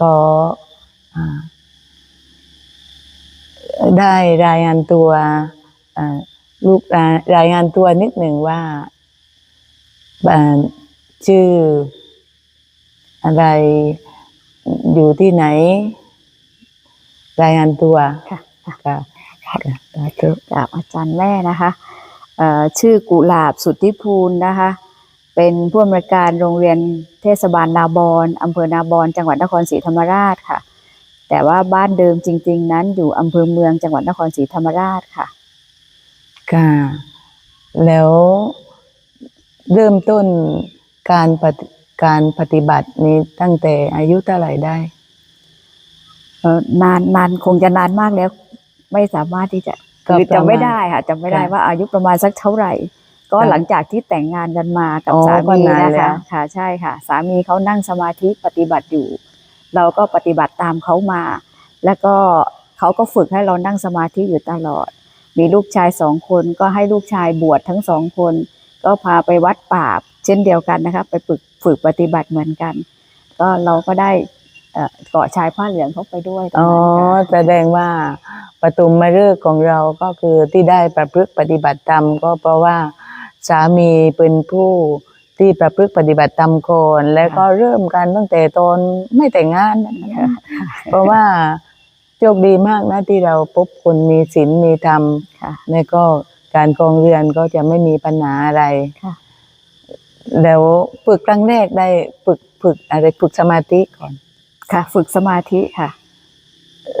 ก็อ่าได้รายงานตัวอ่าลูกรายรายงานตัวนิดหนึ่งว่าอ่าชื่ออะไรอยู่ที่ไหน รายงานตัวค่ะค่ะค่ะสาธุกับอาจารย์แม่นะคะเอ่อชื่อกุหลาบสุทธิภูลนะคะ เป็นผู้อำนวยการโรงเรียนเทศบาลนาบอนอำเภอนาบอนจังหวัดนครศรีธรรมราชค่ะ แต่ว่าบ้านเดิมจริง ๆ นั้นอยู่อำเภอเมืองจังหวัดนครศรีธรรมราชค่ะ ค่ะ แล้วเริ่มต้นการปฏิการปฏิบัตินี้ตั้งแต่อายุเท่าไหร่ได้เออนานนานคงจะนานมากแล้ว ไม่สามารถที่จะก็คือประมาณจำไม่ได้ค่ะจำไม่ได้ค่ะว่าอายุประมาณสักเท่าไหร่ ก็ค่ะหลังจากที่แต่งงานกันมากับอ๋อสาก็มีนานนะแล้คะว ค่ะ ใช่ค่ะ สามีเขานั่งสมาธิปฏิบัติอยู่ เราก็ปฏิบัติตามเขามา แล้วก็เขาก็ฝึกให้เรานั่งสมาธิอยู่ตลอด มีลูกชายสองคนก็ให้ลูกชายบวชทั้งสองคน ก็พาไปวัดป่าบเช่นเดียวกันนะคะ ไปฝึกฝึกปฏิบัติเหมือนกัน ก็เราก็ได้เอ่อเกาะชายผ้าเหลืองเขาไปด้วยตรงอ๋อนั้นค่ะ แสดงว่าปฐุมมาฤกษ์ของเราก็คือที่ได้ประพฤติปฏิบัติธรรมก็เพราะว่า สามีเป็นผู้ที่ประพฤติปฏิบัติธรรมก่อนแล้วก็เริ่มกันตั้งแต่ตอนไม่แต่งงานนะคะเพราะว่าโชคดีมากนะที่เราพบคนมีศีลมีธรรมค่ะแล้วก็การครองเรือนก็จะไม่มีปัญหาอะไรค่ะแล้วฝึกครั้งแรกได้ฝึกฝึกอะไรฝึกสมาธิก่อนค่ะ ฝึกสมาธิค่ะ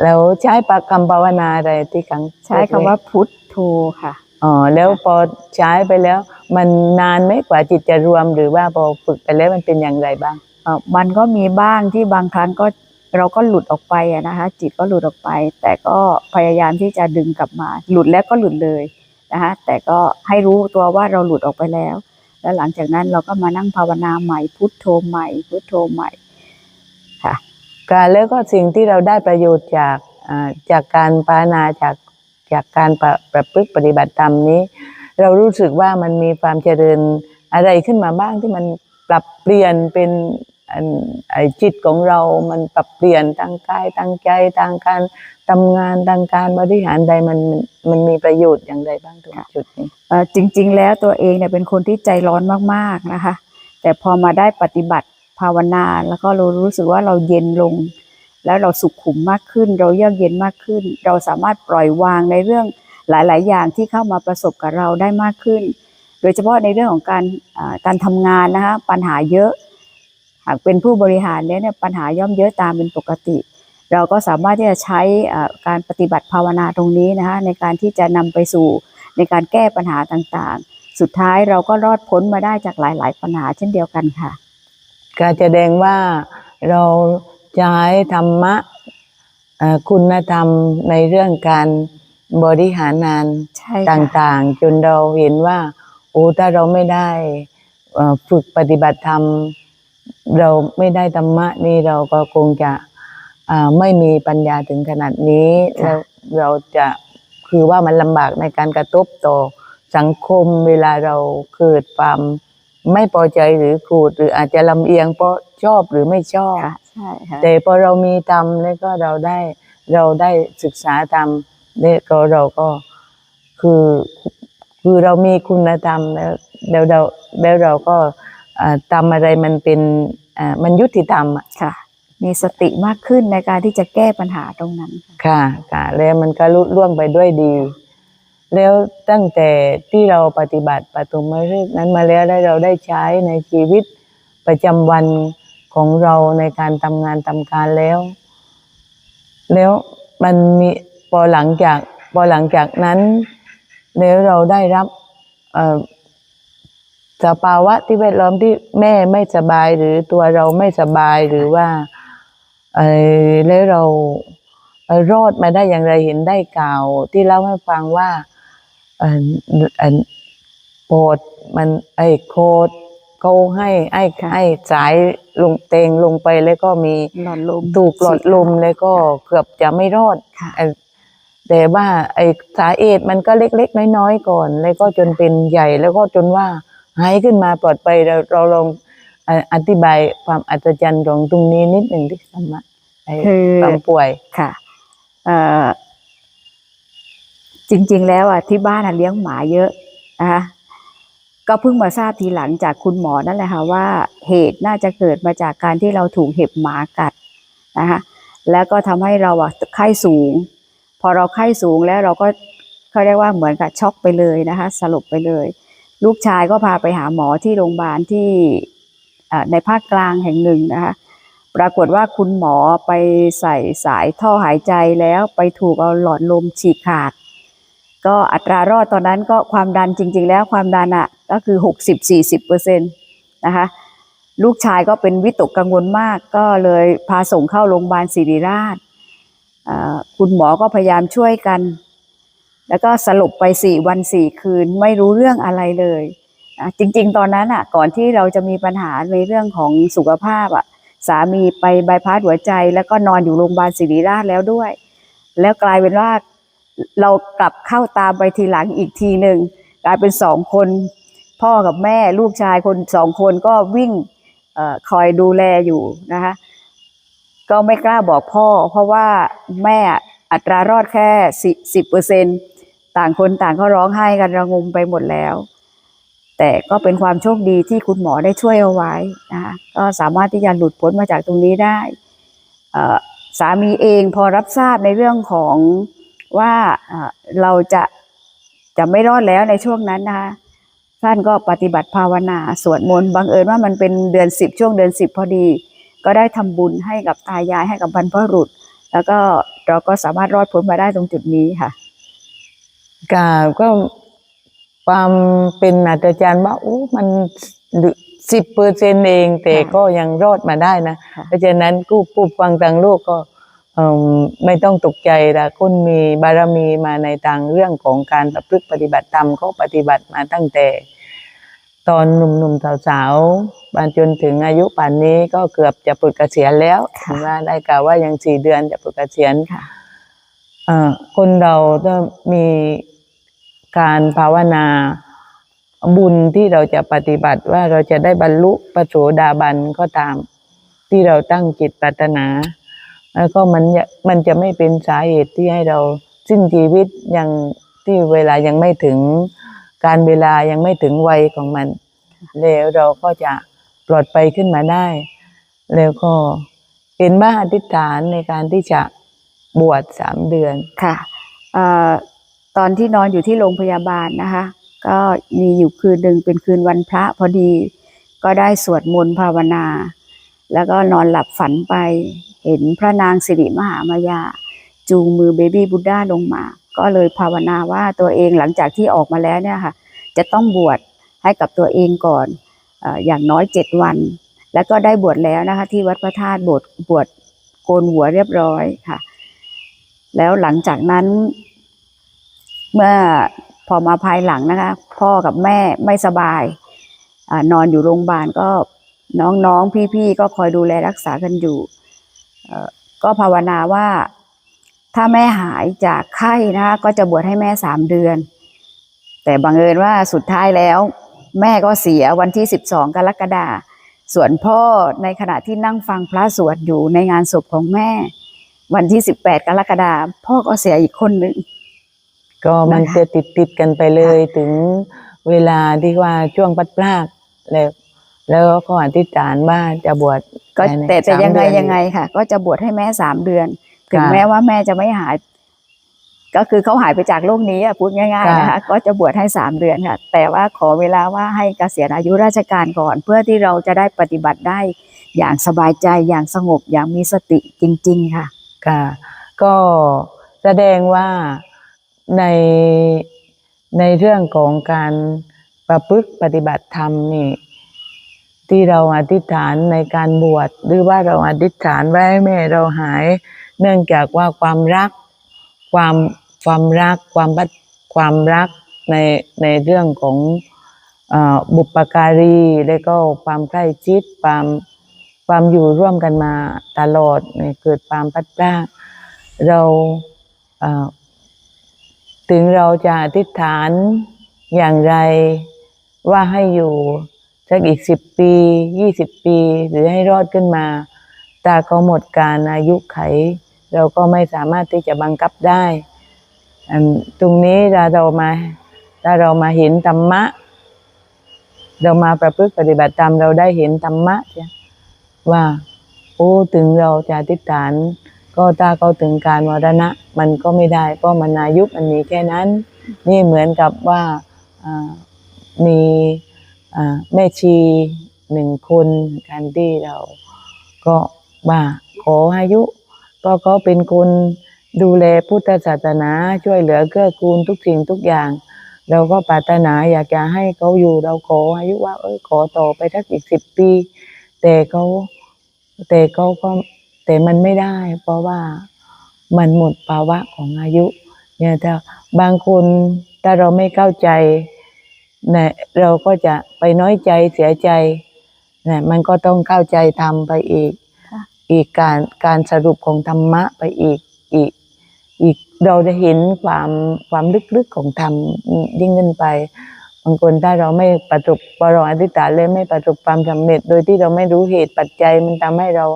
แล้วใช้ปากคำภาวนาอะไรที่ครั้งใช้คำว่าพุทโธค่ะ อ๋อแล้วพอใช้ไปแล้ว มันนานไหมกว่าจิตจะรวมหรือว่าพอฝึกไปแล้วมันเป็นอย่างไรบ้างเอ่อมันก็มีบ้างที่บางครั้งก็เราก็หลุดออกไปอะนะคะ จิตก็หลุดออกไป แต่ก็พยายามที่จะดึงกลับมา หลุดแล้วก็หลุดเลยนะคะแต่ก็ให้รู้ตัวว่าเราหลุดออกไปแล้ว แล้วหลังจากนั้นเราก็มานั่งภาวนาใหม่พุทโธใหม่พุทโธใหม่ค่ะการแล้วก็สิ่งที่เราได้ประโยชน์จากอ่าจากการปานาจาก จากการประประพฤติปฏิบัติธรรมนี้ เรารู้สึกว่ามันมีความเจริญอะไรขึ้นมาบ้างที่มันปรับเปลี่ยนเป็นจิตของเรา มันปรับเปลี่ยนทางกายทางใจทางการทำงานทางการบริหารใดมันมันมีประโยชน์อย่างไรบ้างตรงจุดนี้จริง ๆ แล้วตัวเองเนี่ยเป็นคนที่ใจร้อนมากๆนะคะ แต่พอมาได้ปฏิบัติภาวนา แล้วก็เรารู้สึกว่าเราเย็นลง แล้วเราสุขขุมมากขึ้น เราเยือกเย็นมากขึ้น เราสามารถปล่อยวางในเรื่องหลาย ๆ อย่างที่เข้ามาประสบกับเราได้มากขึ้น โดยเฉพาะในเรื่องของการการทำงานนะคะปัญหาเยอะ หากเป็นผู้บริหารเนี่ยเนี่ยปัญหาย่อมเยอะตามเป็นปกติ เราก็สามารถที่จะใช้การปฏิบัติภาวนาตรงนี้นะคะในการที่จะนำไปสู่ในการแก้ปัญหาต่างๆ สุดท้ายเราก็รอดพ้นมาได้จากหลาย ๆ ปัญหาเช่นเดียวกันค่ะก็แสดงว่าเรา ใช้ธรรมะเอ่อคุณธรรมในเรื่องการบริหารงานใช่ตค่ะ่างๆ จนเราเห็นว่าโอ้ถ้าเราไม่ได้เอ่อฝึกปฏิบัติธรรม เราไม่ได้ธรรมะนี่เราก็คงจะอ่าไม่มีปัญญาถึงขนาดนี้ค่ะแล้วเราจะคือว่ามันลำบากในการกระทบต่อสังคมเวลาเราเกิดความ ไม่พอใจหรือโกรธหรืออาจจะลำเอียงเพราะชอบหรือไม่ชอบ ค่ะใช่ค่ะแต่พอเรามีธรรมแล้วก็เราได้เราได้ศึกษาธรรมเนี่ยก็เราก็คือคือเรามีคุณธรรมแล้วแล้วเราแล้วเราก็อ่าทำอะไรมันเป็นอ่ามันยุติธรรมอะค่ะ มีสติมากขึ้นในการที่จะแก้ปัญหาตรงนั้นค่ะค่ะค่ะแล้วมันก็ลุล่วงไปด้วยดี แล้วตั้งแต่ที่เราปฏิบัติปฐมฤกษ์นั้นมาแล้วแล้เราได้ใช้ในชีวิตประจำวันของเราในการทำงานทำการแล้ว แล้วมันมีพอหลังจากพอหลังจากนั้น แล้วเราได้รับอ่อสภาวะที่แวดล้อมที่แม่ไม่สบายหรือตัวเราไม่สบายหรือว่าเออแล้วเรารอดมาได้อย่างไรเห็นได้กล่าว ที่เล่าให้ฟังว่า ออเออโปรดมันไอ้โคดเขาให้ไอ้ให้สายลงเตงลงไปแล้วก็มีหลอดลมถูกหลอดลมแล้วก็เกือบจะไม่รอด ค่ะเอ่อแต่ว่าไอ้สาเหตุมันก็เล็กๆ น้อยๆก่อน แล้วก็จนเป็นใหญ่แล้วก็จนว่าหายขึ้นมาปลอดภัยเราเราลองเอ่ออธิบายความอัศจรรย์ของตรงนี้นิดหนึ่งที่ธรรมะไอ้คือ ความป่วย ค่ะเอ่อ จริง ๆ แล้วอะที่บ้านเลี้ยงหมาเยอะนะคะก็เพิ่งมาทราบทีหลังจากคุณหมอนั่นแหละค่ะว่าเหตุน่าจะเกิดมาจากการที่เราถูกเห็บหมากัดนะคะแล้วก็ทำให้เราอะไข้สูง พอเราไข้สูงแล้วเราก็เขาเรียกว่าเหมือนกับช็อกไปเลยนะคะสลบไปเลย ลูกชายก็พาไปหาหมอที่โรงพยาบาลที่ในภาคกลางแห่งหนึ่งนะคะปรากฏว่าคุณหมอไปใส่สายท่อหายใจแล้วไปถูกเอาหลอดลมฉีกขาด ก็อัตรารอดตอนนั้นก็ความดันจริง ๆ แล้วความดันอะก็คือ 60-40เปอร์เซ็นต์นะคะลูกชายก็เป็นวิตกกังวลมาก ก็เลยพาส่งเข้าโรงพยาบาลศิริราช คุณหมอก็พยายามช่วยกัน แล้วก็สลบไปสี่วันสี่คืนไม่รู้เรื่องอะไรเลยจริง ๆ ตอนนั้นอะก่อนที่เราจะมีปัญหาในเรื่องของสุขภาพอะสามีไปบายพาสหัวใจ แล้วก็นอนอยู่โรงพยาบาลศิริราชแล้วด้วย แล้วกลายเป็นว่า เรากลับเข้าตามไปทีหลังอีกทีหนึ่งกลายเป็นสองคน พ่อกับแม่ลูกชายคนสองคนก็วิ่งอคอยดูแลอยู่นะคะ ก็ไม่กล้าบอกพ่อ เพราะว่าแม่อัตรารอดแค่สิบเปอร์เซ็นต่างคนต่างก็ร้องไห้กันระงมไปหมดแล้ว แต่ก็เป็นความโชคดีที่คุณหมอได้ช่วยเอาไว้นะคะก็สามารถที่จะหลุดพ้นมาจากตรงนี้ได้สามีเองพอรับทราบในเรื่องของ ว่าเอ่อเราจะจะไม่รอดแล้วในช่วงนั้นนะคะท่านก็ปฏิบัติภาวนาสวดมนต์บังเอิญว่ามันเป็นเดือนสิบช่วงเดือนสิบพอดี ก็ได้ทำบุญให้กับตายายให้กับบรรพบุรุษ แล้วก็เราก็สามารถรอดพ้นมาได้ตรงจุดนี้ค่ะกาก็ความเป็นอัศจรรย์ว่าโอ้มันสิบเปอร์เซ็นเอง แต่ค่ะก็ยังรอดมาได้นะค่ะเพราะฉะนั้นกู้ผู้ฟังทางโลกก็เอิ่ม ไม่ต้องตกใจละคุณมีบารมีมาในทางเรื่องของการประพฤติปฏิบัติธรรมก็ปฏิบัติมาตั้งแต่ ตอนหนุ่มๆสาวๆมาจนถึงอายุป่านนี้ก็เกือบจะปลดเกษียณแล้วค่ะว่าได้กล่าวว่ายังสี่เดือนจะปลดเกษียณค่ะเอ่อคนเราต้องมีการภาวนาบุญที่เราจะปฏิบัติว่าเราจะได้บรรลุปโสดาบันก็ตาม ที่เราตั้งจิตปรารถนา แล้วก็มันมันจะไม่เป็นสาเหตุที่ให้เราสิ้นชีวิตยังที่เวลายังไม่ถึงการเวลายังไม่ถึงวัยของมัน แล้วเราก็จะปลอดภัยขึ้นมาได้ แล้วก็เป็นบ้าอธิษฐานในการที่จะบวชสามเดือนค่ะอตอนที่นอนอยู่ที่โรงพยาบาลนะคะ ก็มีอยู่คืนหนึ่งเป็นคืนวันพระพอดี ก็ได้สวดมนต์ภาวนา แล้วก็นอนหลับฝันไป เห็นพระนางสิริมหามายา จูงมือเบบี้บุดด้าลงมา ก็เลยภาวนาว่าตัวเองหลังจากที่ออกมาแล้วเนี่ยค่ะจะต้องบวชให้กับตัวเองก่อนอย่างน้อยเจ็ดวัน แล้วก็ได้บวชแล้วนะคะ ที่วัดพระธาตุบวชบวชโกนหัวเรียบร้อยค่ะ แล้วหลังจากนั้น เมื่อพอมาภายหลังนะคะ พ่อกับแม่ไม่สบายอนอนอยู่โรงพยาบาลก็ น้องๆ พี่ๆ ก็คอยดูแลรักษากันอยู่ ก็ภาวนาว่าถ้าแม่หายจากไข้นะก็จะบวชให้แม่สามเดือน แต่บังเอิญว่าสุดท้ายแล้ว แม่ก็เสียวันที่สิบสองกรกฎาส่วนพ่อในขณะที่นั่งฟังพระสวดอยู่ในงานศพของแม่ วันที่สิบแปดกรกฎาพ่อก็เสียอีกคนหนึ่งก็มันจะติดติดกันไปเลยถึงเวลาที่ว่าช่วงพัดพลากแล้ว แล้วก็อธิษฐานว่าจะบวชก็ภายในแต่แต่สามยังไงเดือนยังไงค่ะ ก็จะบวชให้แม่สามเดือน ถึงค่ะแม้ว่าแม่จะไม่หาย ก็คือเขาหายไปจากโลกนี้อะพูดง่ายๆนะคะค่ะก็จะบวชให้สามเดือนค่ะ แต่ว่าขอเวลาว่าให้เกษียณอายุราชการก่อน เพื่อที่เราจะได้ปฏิบัติได้อย่างสบายใจอย่างสงบอย่างมีสติจริง ๆ ค่ะ ค่ะ ก็แสดงว่าในในเรื่องของการประพฤติปฏิบัติธรรมนี่ ที่เราอธิษฐานในการบวชหรือว่าเราอธิษฐานไว้ให้แม่เราหาย เนื่องจากว่าความรักความความรักความบัความรักในในเรื่องของอบุปการีแล้วก็ความใกล้ชิดความความอยู่ร่วมกันมาตลอดเนี่ยเกิดความพัดพลาเราถึงเราจะอธิษฐานอย่างไรว่าให้อยู่ สักอีกสิบปียี่สิบปี หรือให้รอดขึ้นมาถ้าเขาหมดการอายุไข เราก็ไม่สามารถที่จะบังคับได้ ตรงนี้ถ้าเรามาถ้าเรามาเห็นธรรมะ เรามาประพฤติปฏิบัติตามเราได้เห็นธรรมะว่าโอ้ถึงเราจะอธิฐาน ก็ถ้าเขาถึงการมรณะ มันก็ไม่ได้เพราะมันอายุมันมีแค่นั้น นี่เหมือนกับว่ามี แม่ชีหนึ่งคนการที่เราก็ว่าขออายุเพราะเขาเป็นคนดูแลพุทธศาสนาช่วยเหลือเกื้อกูลทุกสิ่งทุกอย่าง เราก็ปรารถนาอยากจะให้เขาอยู่เราขออายุว่า เอ้ยขอต่อไปทักอีกสิบปี แต่เขาแต่เขาก็แต่มันไม่ได้ เพราะว่ามันหมดภาวะของอายุ เนี่ยถ้าบางคนถ้าเราไม่เข้าใจ นี่ยเราก็จะไปน้อยใจเสียใจเนี่ยมันก็ต้องเข้าใจทำไปอีกค่ะอีกการการสรุปของธรรมะไปอีกอีกอีกเราจะเห็นความความลึกๆของธรรมยิ่งขึ้นไปบางคนถ้าเราไม่ประสบพอเราอธิษฐานเลยไม่ประสบความสำเร็จ โดยที่เราไม่รู้เหตุปัจจัยมันทำให้เรา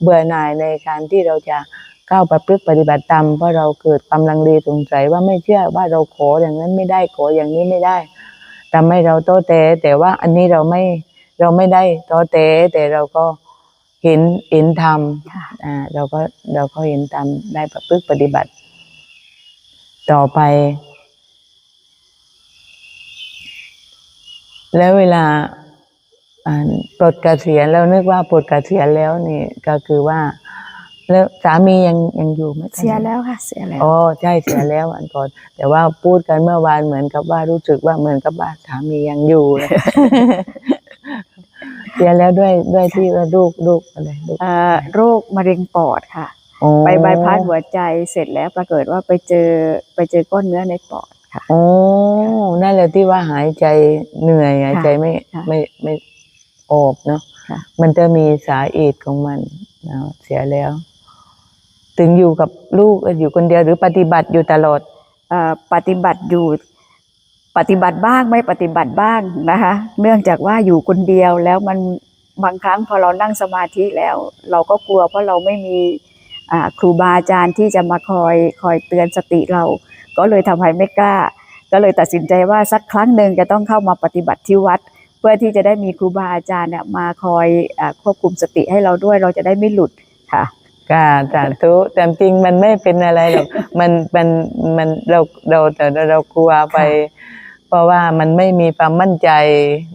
เบื่อหน่ายในการที่เราจะก้าวประพฤติปฏิบัติตามเพราะเราเกิดความลังเลสงสัยว่าไม่เชื่อว่าเราขออย่างนั้นไม่ได้ขออย่างนี้ไม่ได้ ทำให้เราโต้แต้แต่ว่าอันนี้เราไม่เราไม่ได้โต้แต้แต่เราก็เห็นเห็นธรรมค่ะอ่าเราก็เราก็เห็นตามได้ประพฤติปฏิบัติ ต่อไป แล้วเวลาอ่าปลดเกษียณแล้วนึกว่าปลดเกษียณแล้วนี่ก็คือว่า แล้วสามียังยังอยู่ไหมเสียแล้วค่ะ เสียแล้วอ๋อใช่เสียแล้วอันก่อน แต่ว่าพูดกันเมื่อวานเหมือนกับว่ารู้สึกว่าเหมือนกับว่าสามียังอยู่เลยเสียแล้วด้วยด้วยที่ว่าลูกลูกอะไรลูกเอ่อโรคมะเร็งปอดค่ะอ๋อไปบายพาสหัวใจเสร็จแล้วปรากฏว่าไปเจอไปเจอก้อนเนื้อในปอดค่ะโอ้นั่นแหละที่ว่าหายใจเหนื่อยหายใจไม่ค่ะไม่ไม่ออกเนาะค่ะมันจะมีสาเหตุของมันเนาะเสียแล้ว ถึงอยู่กับลูกอยู่คนเดียวหรือปฏิบัติอยู่ตลอดปฏิบัติอยู่ปฏิบัติบ้างไม่ปฏิบัติบ้างนะคะ เนื่องจากว่าอยู่คนเดียวแล้วมันบางครั้งพอเรานั่งสมาธิแล้ว เราก็กลัวเพราะเราไม่มีครูบาอาจารย์ที่จะมาคอยคอยเตือนสติเรา ก็เลยทำให้ไม่กล้า ก็เลยตัดสินใจว่าสักครั้งหนึ่งจะต้องเข้ามาปฏิบัติที่วัด เพื่อที่จะได้มีครูบาอาจารย์เนี่ยมาคอยอควบคุมสติให้เราด้วยเราจะได้ไม่หลุดค่ะ ค่ะสาธุแต่จริงมันไม่เป็นอะไรหรอกมันมันมันเราเราแต่เรากลัวไป เพราะว่ามันไม่มีความมั่นใจ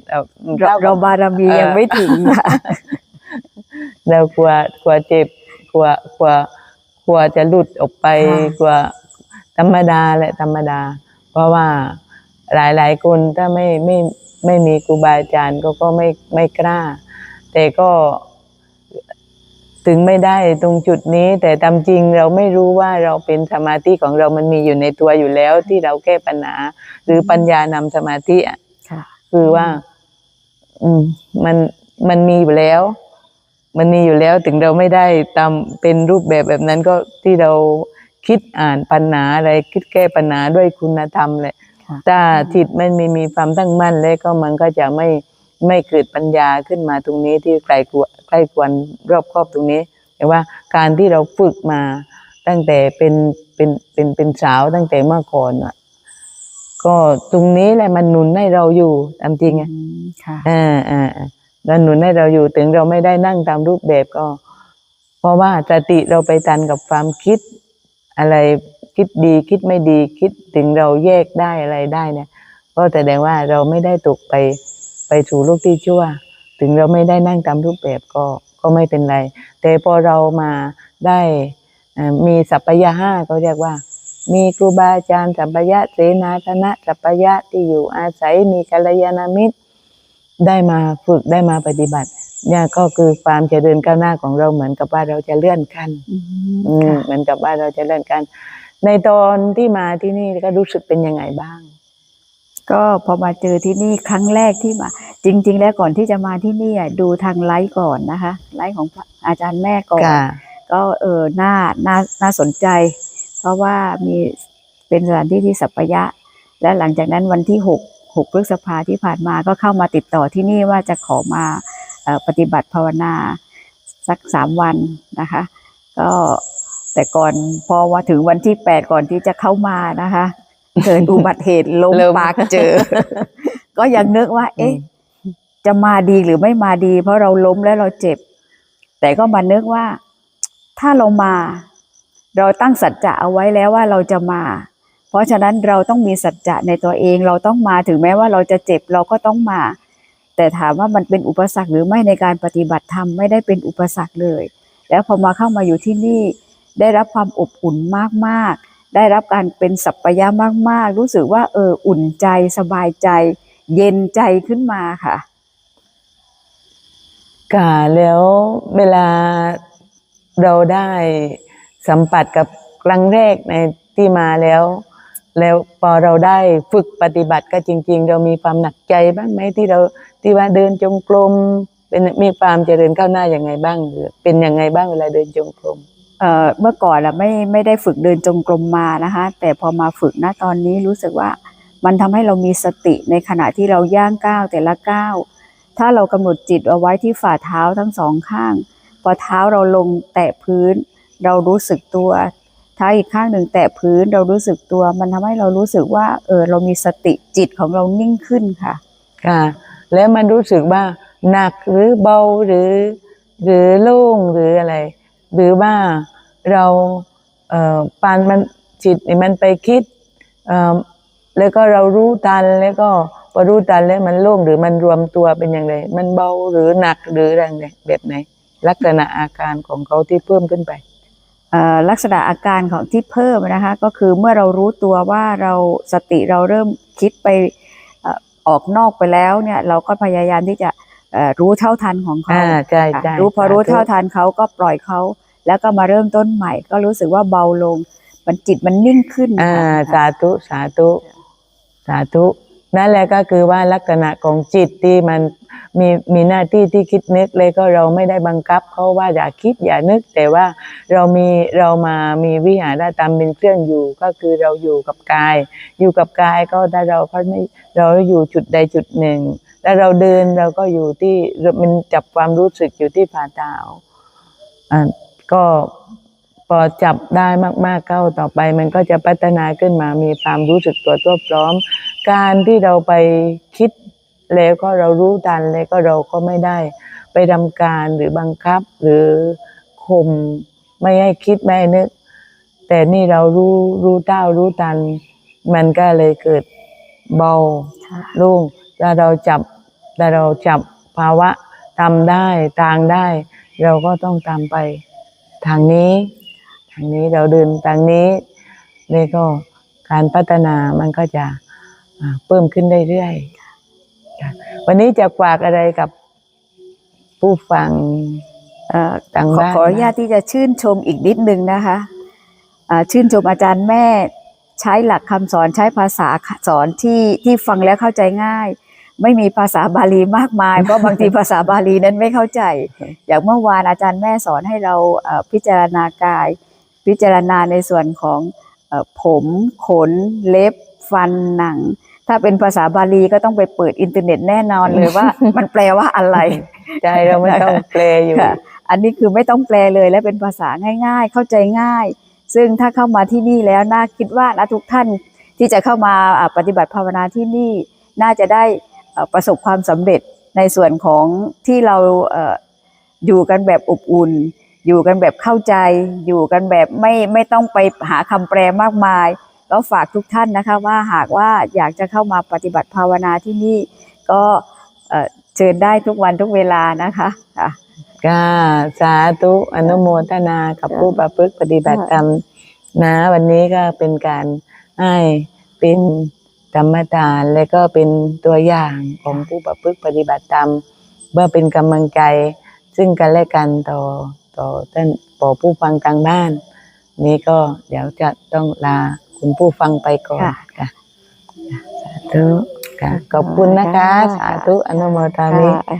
เราเรากับเราบารมียังไม่ถึงค่ะเรากลัวกลัวเจ็บกลัวกลัวกลัวจะหลุดออกไปค่ะกลัวธรรมดาแหละธรรมดา เพราะว่าหลายหลายๆคนถ้าไม่ไม่ไม่มีครูบาอาจารย์ก็ก็ไม่ไม่กล้า แต่ก็ ถึงไม่ได้ตรงจุดนี้ แต่ตามจริงเราไม่รู้ว่าเราเป็นสมาธิของเรามันมีอยู่ในตัวอยู่แล้ว ที่เราแก้ปัญหา หรือปัญญานำสมาธิอะค่ะคือว่า อืม มันมันมีอยู่แล้ว มันมีอยู่แล้วถึงเราไม่ได้ตามเป็นรูปแบบแบบนั้นก็ที่เราคิดอ่านปัญหาอะไรคิดแก้ปัญหาด้วยคุณธรรมแหละค่ะถ้าจิตไม่มีมีความตั้งมั่นแล้วก็มันก็จะไม่ ไม่เกิดปัญญาขึ้นมาตรงนี้ที่ใกล้กวใกล้ควรรอบครอบตรงนี้แต่ว่าการที่เราฝึกมาตั้งแต่เป็นเป็นเป็นเป็นสาวตั้งแต่เมื่อก่อนอะก็ตรงนี้แหละมันหนุนให้เราอยู่ตามจริงไงอืมค่ะอ่าอ่าอ่าแล้วหนุนให้เราอยู่ถึงเราไม่ได้นั่งตามรูปแบบก็ เพราะว่าสติเราไปตันกับความคิดอะไรคิดดีคิดไม่ดีคิดถึงเราแยกได้อะไรได้เนี่ยก็แสดงว่าเราไม่ได้ตกไป ไปสู่โลกที่ชั่ว ถึงเราไม่ได้นั่งตามรูปแบบก็ก็ไม่เป็นไร แต่พอเรามาได้เอ่อมีสัพพยะห้าก็เรียกว่า มีครูบาอาจารย์สัพพยะเสนาธนะสัพพยะที่อยู่อาศัยมีกัลยาณมิตร ได้มาฝึกได้มาปฏิบัติ เนี่ยก็คือความเจริญก้าวหน้าของเราเหมือนกับว่าเราจะเลื่อนขั้นอืมอืมค่ะเหมือนกับว่าเราจะเลื่อนขั้นในตอนที่มาที่นี่ก็รู้สึกเป็นยังไงบ้าง ก็พอมาเจอที่นี่ครั้งแรกที่มา จริง ๆ แล้วก่อนที่จะมาที่นี่อะดูทางไลฟ์ก่อนนะคะ ไลฟ์ของพระอาจารย์แม่ก่อนค่ะก็เออน่าน่าน่าสนใจ เพราะว่ามีเป็นสถานที่ที่สัปยะ และหลังจากนั้นวันที่หกหกพฤษภาที่ผ่านมาก็เข้ามาติดต่อที่นี่ว่าจะขอมาเอ่อปฏิบัติภาวนาสักสามวันนะคะ ก็แต่ก่อนพอว่าถึงวันที่แปดก่อนที่จะเข้ามานะคะ เกิดอุบัติเหตุล้มล้มปากเจอ ก็ยังนึกว่า เอ๊ะ จะมาดีหรือไม่มาดี เพราะเราล้มแล้วเราเจ็บ แต่ก็มานึกว่า ถ้าเรามา เราตั้งสัจจะเอาไว้แล้วว่าเราจะมา เพราะฉะนั้นเราต้องมีสัจจะในตัวเอง เราต้องมาถึงแม้ว่าเราจะเจ็บเราก็ต้องมา แต่ถามว่ามันเป็นอุปสรรคหรือไม่ในการปฏิบัติธรรมไม่ได้เป็นอุปสรรคเลย แล้วพอมาเข้ามาอยู่ที่นี่ได้รับความอบอุ่นมากๆ ได้รับการเป็นสัปปยะมาก ๆ รู้สึกว่าเอออุ่นใจสบายใจ เย็นใจขึ้นมาค่ะค่ะแล้วเวลาเราได้สัมผัสกับครั้งแรกในที่มาแล้ว แล้วพอเราได้ฝึกปฏิบัติก็จริง ๆ เรามีความหนักใจบ้างไหมที่เราที่ว่าเดินจงกรมเป็นมีความเจริญก้าวหน้าอย่างไงบ้างหรือเป็นยังไงบ้างเวลาเดินจงกรม เมื่อก่อนอะไม่ไม่ได้ฝึกเดินจงกรมมานะคะ แต่พอมาฝึกณตอนนี้รู้สึกว่ามันทำให้เรามีสติในขณะที่เราย่างก้าวแต่ละก้าวถ้าเรากำหนดจิตเอาไว้ที่ฝ่าเท้าทั้งสองข้าง พอเท้าเราลงแตะพื้น เรารู้สึกตัวเท้าอีกข้างหนึ่งแตะพื้นเรารู้สึกตัว มันทำให้เรารู้สึกว่าเออเรามีสติจิตของเรานิ่งขึ้นค่ะค่ะ แล้วมันรู้สึกว่าหนักหรือเบาหรือ หรือโล่งหรืออะไร หรือว่า เราเอ่อปานมันจิตนี่มันไปคิดเอ่อแล้วก็เรารู้ทันแล้วก็พอรู้ทันแล้วมันโล่งหรือมันรวมตัวเป็นอย่างไรมันเบาหรือหนักหรืออะไรเนี่ยแบบไหน ลักษณะอาการของเขาที่เพิ่มขึ้นไปเอ่อลักษณะอาการของที่เพิ่มนะคะก็คือเมื่อเรารู้ตัวว่าเราสติเราเริ่มคิดไปเอ่อออกนอกไปแล้วเนี่ยเราก็พยายามที่จะเอ่อรู้เท่าทันของเขาอ่าใช่ใช่ค่ะรู้พอรู้เท่าทันเขาก็ปล่อยเขา แล้วก็มาเริ่มต้นใหม่ ก็รู้สึกว่าเบาลง มันจิตมันนิ่งขึ้นอ่าค่ะสาธุสาธุสาธุนั่นแหละก็คือว่าลักษณะของจิตที่มันมีมีหน้าที่ที่คิดนึกเลยก็เราไม่ได้บังคับเขาว่าอย่าคิดอย่านึก แต่ว่าเรามีเรามามีวิหารธรรมเป็นเครื่องอยู่ก็คือเราอยู่กับกาย อยู่กับกายก็ถ้าเราก็ไม่เราอยู่จุดใดจุดหนึ่งแล้วเราเดินเราก็อยู่ที่มันจับความรู้สึกอยู่ที่ฝ่าเท้าอ่า ก็พอจับได้มากๆเข้าต่อไป มันก็จะพัฒนาขึ้นมามีความรู้สึกตัวตัวพร้อม การที่เราไปคิดแล้วก็เรารู้ทันแล้วก็เราก็ไม่ได้ ไปทำการหรือบังคับหรือข่มไม่ให้คิดไม่ให้นึก แต่นี่เรารู้รู้เต้ารู้ทัน มันก็เลยเกิดเบาค่ะโล่งถ้าเราจับถ้าเราจับภาวะทำได้ทางได้ เราก็ต้องตามไป ทางนี้ ทางนี้เราเดินทางนี้นี่ก็การพัฒนามันก็จะเพิ่มขึ้นเรื่อยๆวันนี้จะฝากอะไรกับผู้ฟังเอ่างบ้านขออนุญาตที่จะชื่นชมอีกนิดนึงนะคะชื่นชมอาจารย์แม่ใช้หลักคำสอนใช้ภาษาสอนที่ที่ฟังแล้วเข้าใจง่าย ไม่มีภาษาบาลีมากมายเพราะบางทีภาษาบาลีนั้นไม่เข้าใจ อย่างเมื่อวานอาจารย์แม่สอนให้เราเอ่อพิจารณากาย พิจารณาในส่วนของเอ่อผมขนเล็บ ฟันหนัง ถ้าเป็นภาษาบาลีก็ต้องไปเปิดอินเทอร์เน็ตแน่นอนเลยว่า มันแปลว่าอะไรใจเราไม่ต้องแปลอยู่ค่ะอันนี้คือไม่ต้องแปลเลยและเป็นภาษาง่าย ๆ เข้าใจง่าย ซึ่งถ้าเข้ามาที่นี่แล้วน่าคิดว่านะทุกท่านที่จะเข้ามาอ่าปฏิบัติภาวนาที่นี่น่าจะได้เอ่อ ประสบความสำเร็จในส่วนของที่เราอยู่กันแบบอบอุ่น อยู่กันแบบเข้าใจ อยู่กันแบบไม่ไม่ต้องไปหาคำแปลมากมาย ก็ฝากทุกท่านนะคะว่าหากว่าอยากจะเข้ามาปฏิบัติภาวนาที่นี่ ก็เอ่อเชิญได้ทุกวันทุกเวลานะคะก็สาธุอนุโมทนากับผู้ประพฤติปฏิบัติธรรมนะวันนี้ก็เป็นการให้เป็น ธรรมทานและก็เป็นตัวอย่างของผู้ประพฤติปฏิบัติธรรมเพื่อเป็นกำลังใจ ซึ่งกันและกันต่อต่อท่านต่อผู้ฟังทางบ้าน นี้ก็เดี๋ยวจะต้องลาคุณผู้ฟังไปก่อนค่ะค่ะสาธุค่ะขอบคุณนะคะ สาธุอนุโมทามิค่ะ